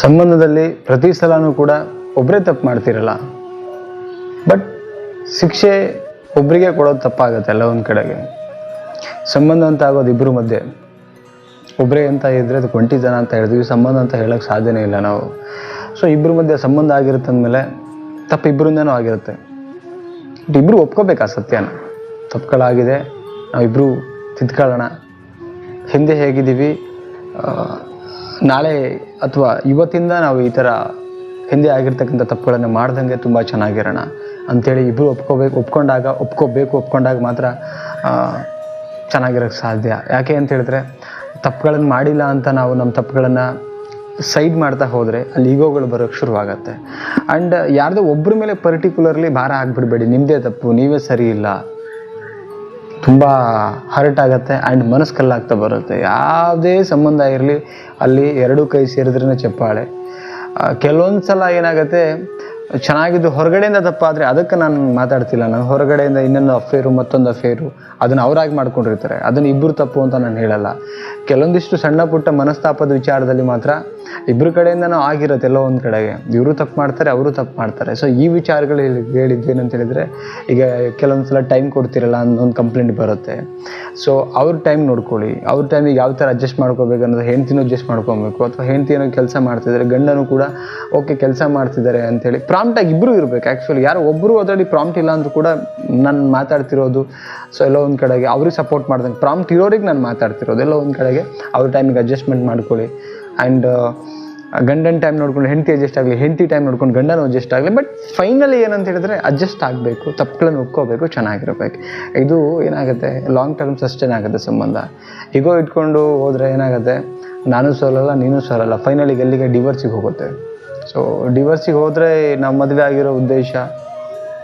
ಸಂಬಂಧದಲ್ಲಿ ಪ್ರತಿ ಸಲನೂ ಕೂಡ ಒಬ್ಬರೇ ತಪ್ಪು ಮಾಡ್ತಿರಲ್ಲ. ಬಟ್ ಶಿಕ್ಷೆ ಒಬ್ಬರಿಗೆ ಕೊಡೋದು ತಪ್ಪಾಗುತ್ತೆ ಎಲ್ಲ ಒಂದು ಕಡೆಗೆ. ಸಂಬಂಧ ಅಂತ ಆಗೋದು ಇಬ್ಬರು ಮಧ್ಯೆ. ಒಬ್ಬರೇ ಅಂತ ಇದ್ದರೆ ಅದು ಒಂಟಿ ಜನ ಅಂತ ಹೇಳ್ತೀವಿ ಸಂಬಂಧ ಅಂತ ಹೇಳೋಕೆ ಸಾಧ್ಯನೇ ಇಲ್ಲ ನಾವು. ಸೊ ಇಬ್ಬರ ಮಧ್ಯೆ ಸಂಬಂಧ ಆಗಿರುತ್ತೆ ಅಂದಮೇಲೆ ತಪ್ಪು ಇಬ್ಬರಿಂದನೂ ಆಗಿರುತ್ತೆ. ಬಟ್ ಇಬ್ಬರು ಒಪ್ಕೋಬೇಕು ಆ ಸತ್ಯನ. ತಪ್ಪುಗಳಾಗಿದೆ ನಾವಿಬ್ಬರು ತಿದ್ಕೊಳ್ಳೋಣ. ಹಿಂದೆ ಹೇಗಿದ್ದೀವಿ ನಾಳೆ ಅಥವಾ ಇವತ್ತಿಂದ ನಾವು ಈ ಥರ ಹಿಂದೆ ಆಗಿರ್ತಕ್ಕಂಥ ತಪ್ಪುಗಳನ್ನು ಮಾಡ್ದಂಗೆ ತುಂಬ ಚೆನ್ನಾಗಿರೋಣ ಅಂಥೇಳಿ ಇಬ್ಬರು ಒಪ್ಕೋಬೇಕು, ಒಪ್ಕೊಂಡಾಗ ಒಪ್ಕೋಬೇಕು, ಒಪ್ಕೊಂಡಾಗ ಮಾತ್ರ ಚೆನ್ನಾಗಿರೋಕ್ಕೆ ಸಾಧ್ಯ. ಯಾಕೆ ಅಂತ ಹೇಳಿದ್ರೆ ತಪ್ಪುಗಳನ್ನು ಮಾಡಿಲ್ಲ ಅಂತ ನಾವು ನಮ್ಮ ತಪ್ಪುಗಳನ್ನು ಸೈಡ್ ಮಾಡ್ತಾ ಹೋದರೆ ಅಲ್ಲಿ ಈಗೋಗಳು ಬರೋಕ್ಕೆ ಶುರುವಾಗತ್ತೆ. ಆ್ಯಂಡ್ ಯಾರ್ದೋ ಒಬ್ಬರ ಮೇಲೆ ಪರ್ಟಿಕ್ಯುಲರ್ಲಿ ಭಾರ ಆಗಿಬಿಡಬೇಡಿ. ನಿಮ್ಮದೇ ತಪ್ಪು, ನೀವೇ ಸರಿ ಇಲ್ಲ. ತುಂಬ ಹರ್ಟ್ ಆಗುತ್ತೆ ಆ್ಯಂಡ್ ಮನಸ್ಸು ಕಲ್ಲಾಗ್ತಾ ಬರುತ್ತೆ. ಯಾವುದೇ ಸಂಬಂಧ ಇರಲಿ ಅಲ್ಲಿ ಎರಡೂ ಕೈ ಸೇರಿದ್ರೇ ಚಪ್ಪಾಳೆ. ಕೆಲವೊಂದು ಸಲ ಏನಾಗುತ್ತೆ, ಚೆನ್ನಾಗಿದ್ದು ಹೊರಗಡೆಯಿಂದ ತಪ್ಪಾದರೆ ಅದಕ್ಕೆ ನಾನು ಮಾತಾಡ್ತಿಲ್ಲ. ನಾನು ಹೊರಗಡೆಯಿಂದ ಇನ್ನೊಂದು ಅಫೇರು, ಮತ್ತೊಂದು ಅಫೇರು, ಅದನ್ನು ಅವರಾಗಿ ಮಾಡ್ಕೊಂಡಿರ್ತಾರೆ. ಅದನ್ನು ಇಬ್ಬರು ತಪ್ಪು ಅಂತ ನಾನು ಹೇಳಲ್ಲ. ಕೆಲವೊಂದಿಷ್ಟು ಸಣ್ಣ ಪುಟ್ಟ ಮನಸ್ತಾಪದ ವಿಚಾರದಲ್ಲಿ ಮಾತ್ರ ಇಬ್ಬರು ಕಡೆಯಿಂದನೂ ಆಗಿರುತ್ತೆ ಎಲ್ಲೋ ಒಂದು ಕಡೆಗೆ. ಇವರು ತಪ್ಪು ಮಾಡ್ತಾರೆ, ಅವರು ತಪ್ಪು ಮಾಡ್ತಾರೆ. ಸೊ ಈ ವಿಚಾರಗಳು ಇಲ್ಲಿ ಹೇಳಿದ್ದು ಏನಂತ ಹೇಳಿದರೆ, ಈಗ ಕೆಲವೊಂದು ಸಲ ಟೈಮ್ ಕೊಡ್ತಿರಲ್ಲ ಅನ್ನೋ ಒಂದು ಕಂಪ್ಲೇಂಟ್ ಬರುತ್ತೆ. ಸೊ ಅವ್ರ ಟೈಮ್ ನೋಡ್ಕೊಳ್ಳಿ. ಅವ್ರ ಟೈಮಿಗೆ ಯಾವ ಥರ ಅಡ್ಜಸ್ಟ್ ಮಾಡ್ಕೋಬೇಕು ಅನ್ನೋದು ಹೆಂಡ್ತಿನೂ ಅಡ್ಜಸ್ಟ್ ಮಾಡ್ಕೊಬೇಕು. ಅಥವಾ ಹೆಂಡ್ತಿ ಕೆಲಸ ಮಾಡ್ತಿದ್ದಾರೆ ಗಂಡನು ಕೂಡ, ಓಕೆ, ಕೆಲಸ ಮಾಡ್ತಿದ್ದಾರೆ ಅಂತೇಳಿ ಪ್ರಾಂಪ್ಟಾಗಿ ಇಬ್ಬರು ಇರಬೇಕು ಆ್ಯಕ್ಚುಲಿ ಯಾರೋ ಒಬ್ಬರು ಅದರಲ್ಲಿ ಪ್ರಾಂಪ್ಟ್ ಇಲ್ಲ ಅಂದ್ರೂ ಕೂಡ ನಾನು ಮಾತಾಡ್ತಿರೋದು, ಸೊ ಎಲ್ಲೋ ಒಂದು ಕಡೆಗೆ ಅವ್ರಿಗೆ ಸಪೋರ್ಟ್ ಮಾಡ್ದಂಗೆ ಪ್ರಾಂಪ್ಟ್ ಇರೋರಿಗೆ ನಾನು ಮಾತಾಡ್ತಿರೋದು. ಎಲ್ಲೋ ಒಂದು ಕಡೆಗೆ ಅವ್ರ ಟೈಮಿಗೆ ಅಡ್ಜಸ್ಟ್ಮೆಂಟ್ ಮಾಡ್ಕೊಳ್ಳಿ. ಆ್ಯಂಡ್ ಗಂಡನ ಟೈಮ್ ನೋಡ್ಕೊಂಡು ಹೆಂಡತಿ ಅಡ್ಜಸ್ಟ್ ಆಗಲಿ, ಹೆಂಡತಿ ಟೈಮ್ ನೋಡ್ಕೊಂಡು ಗಂಡನ ಅಡ್ಜಸ್ಟ್ ಆಗಲಿ ಬಟ್ ಫೈನಲಿ ಏನಂತ ಹೇಳಿದ್ರೆ ಅಡ್ಜಸ್ಟ್ ಆಗಬೇಕು, ತಪ್ಪುಗಳನ್ನು ಒಪ್ಕೋಬೇಕು, ಚೆನ್ನಾಗಿರಬೇಕು. ಇದು ಏನಾಗುತ್ತೆ? ಲಾಂಗ್ ಟರ್ಮ್ ಸಸ್ಟೈನ್ ಆಗುತ್ತೆ ಸಂಬಂಧ. ಈಗೋ ಇಟ್ಕೊಂಡು ಹೋದರೆ ಏನಾಗುತ್ತೆ? ನಾನು ಸೋಲಲ್ಲ, ನೀನು ಸೋಲಲ್ಲ. ಫೈನಲಿಗೆ ಎಲ್ಲಿಗೆ ಡಿವರ್ಸಿಗೆ ಹೋಗುತ್ತೆ. ಸೊ ಡಿವರ್ಸಿಗೆ ಹೋದರೆ ನಾವು ಮದುವೆ ಆಗಿರೋ ಉದ್ದೇಶ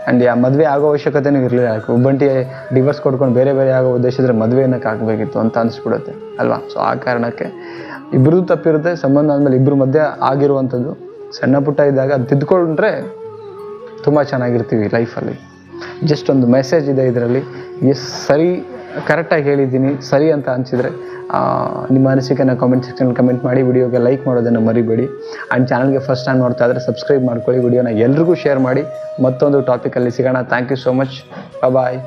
ಆ್ಯಂಡ್ ಆ ಮದುವೆ ಆಗೋ ಅವಶ್ಯಕತೆನೂ ಇರಲಿಲ್ಲ. ಒಬ್ಬಂಟಿ ಡಿವರ್ಸ್ ಕೊಡ್ಕೊಂಡು ಬೇರೆ ಬೇರೆ ಆಗೋ ಉದ್ದೇಶದ್ರೆ ಮದುವೆ ಏನಕ್ಕೆ ಆಗಬೇಕಿತ್ತು ಅಂತ ಅನಿಸ್ಬಿಡುತ್ತೆ, ಅಲ್ವಾ? ಸೊ ಆ ಕಾರಣಕ್ಕೆ ಇಬ್ಬರದ್ದು ತಪ್ಪಿರುತ್ತೆ, ಸಂಬಂಧ ಆದಮೇಲೆ ಇಬ್ಬರ ಮಧ್ಯೆ ಆಗಿರುವಂಥದ್ದು. ಸಣ್ಣ ಪುಟ್ಟ ಇದ್ದಾಗ ಅದು ತಿದ್ದುಕೊಂಡ್ರೆ ತುಂಬ ಚೆನ್ನಾಗಿರ್ತೀವಿ ಲೈಫಲ್ಲಿ ಜಸ್ಟ್ ಒಂದು ಮೆಸೇಜ್ ಇದೆ ಇದರಲ್ಲಿ. ಎಸ್, ಸರಿ ಕರೆಕ್ಟಾಗಿ ಹೇಳಿದ್ದೀನಿ, ಸರಿ ಅಂತ ಅನಿಸಿದರೆ ನಿಮ್ಮ ಅನಿಸಿಕೆನ ಕಾಮೆಂಟ್ ಸೆಕ್ಷನ್ ಕಮೆಂಟ್ ಮಾಡಿ, ವಿಡಿಯೋಗೆ ಲೈಕ್ ಮಾಡೋದನ್ನು ಮರಿಬೇಡಿ. ಆ್ಯಂಡ್ ಚಾನಲ್ಗೆ ಫಸ್ಟ್ ಟೈಮ್ ನೋಡ್ತಾ ಇದ್ದರೆ ಸಬ್ಸ್ಕ್ರೈಬ್ ಮಾಡ್ಕೊಳ್ಳಿ, ವಿಡಿಯೋನ ಎಲ್ರಿಗೂ ಶೇರ್ ಮಾಡಿ. ಮತ್ತೊಂದು ಟಾಪಿಕಲ್ಲಿ ಸಿಗೋಣ. Thank you so much bye